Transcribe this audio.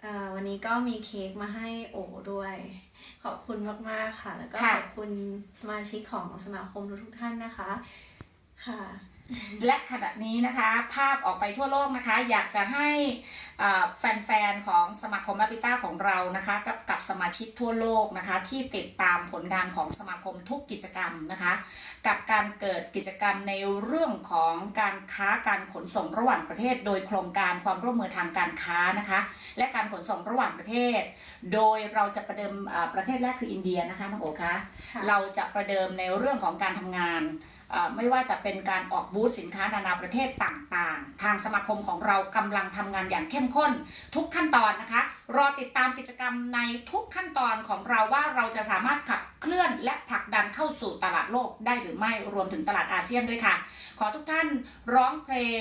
เอ่อวันนี้ก็มีเค้กมาให้โอด้วย ขอบคุณมาก ๆ ค่ะ แล้วก็ค่ะขอบคุณสมาชิกของสมาคมทุกๆท่านนะคะ ค่ะ และขณะนี้นะคะภาพออกไปทั่วโลกนะคะ อยากจะให้อ่าแฟนๆ ของสมาคมแอปิต้าของเรานะคะกับกับสมาชิกทั่วโลกนะคะ ที่ติดตามผลงานของสมาคมทุกกิจกรรมนะคะ กับการเกิดกิจกรรมในเรื่องของการค้าการขนส่งระหว่างประเทศ โดยโครงการความร่วมมือทางการค้านะคะ และการขนส่งระหว่างประเทศ โดยเราจะประเดิมอ่าประเทศแรกคืออินเดียนะคะน้องโอคะค่ะเราจะประเดิมในเรื่องของการทำงานเอ่อ ไม่ว่าจะเป็นการออกบูธสินค้านานาประเทศต่างๆ ทางสมาคมของเรากำลังทำงานอย่างเข้มข้น ทุกขั้นตอนนะคะ รอติดตามกิจกรรมในทุกขั้นตอนของเราว่าเราจะสามารถขับเคลื่อนและผลักดันเข้าสู่ตลาดโลกได้หรือไม่รวมถึงตลาดอาเซียนด้วยค่ะ ขอทุกท่านร้องเพลง